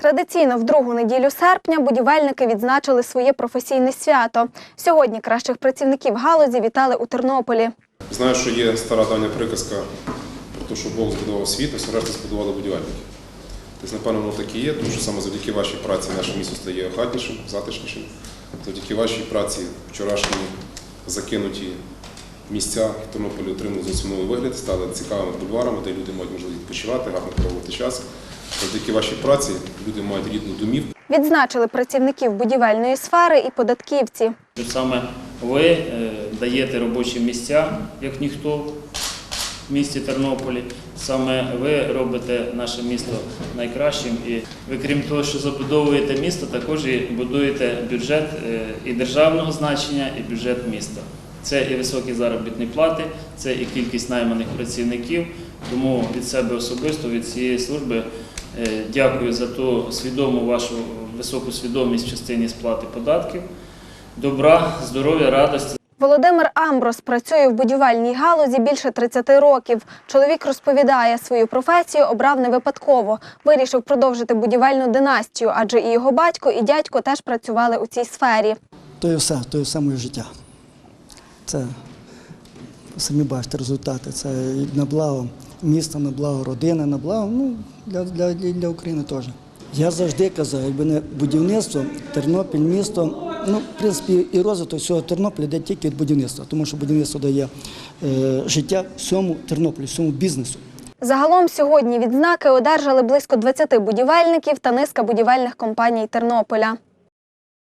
Традиційно в другу неділю серпня будівельники відзначили своє професійне свято. Сьогодні кращих працівників галузі вітали у Тернополі. Знаю, що є стара давня приказка про те, що Бог збудував світ, а все решта збудували будівельники. Тобто, напевно, воно так і є, тому що саме завдяки вашій праці наше місто стає охатнішим, затишнішим. Завдяки вашій праці вчорашні закинуті місця Тернополі отримали зовсім новий вигляд, стали цікавими бульварами, де люди мають можливість відпочивати, гарно проводити час. Завдяки вашій праці люди мають рідну домівку. Відзначили працівників будівельної сфери і податківці. Саме ви е, даєте робочі місця, як ніхто в місті Тернополі. Саме ви робите наше місто найкращим. І ви, крім того, що забудовуєте місто, також і будуєте бюджет е, і державного значення, і бюджет міста. Це і високі заробітні плати, це і кількість найманих працівників. Тому від себе особисто, від цієї служби дякую за ту свідому вашу високу свідомість в частині сплати податків. Добра, здоров'я, радості. Володимир Амброс працює в будівельній галузі більше 30 років. Чоловік розповідає, свою професію обрав не випадково. Вирішив продовжити будівельну династію, адже і його батько, і дядько теж працювали у цій сфері. То є все, то є все моє життя. Це самі бачите результати. Це на благо міста, на благо родини, на благо ну, для, для, для України теж. Я завжди казав, якби не будівництво, Тернопіль, місто, ну, в принципі, і розвиток всього Тернополя йде тільки від будівництва, тому що будівництво дає е, життя всьому Тернополю, всьому бізнесу. Загалом сьогодні відзнаки одержали близько 20 будівельників та низка будівельних компаній Тернополя.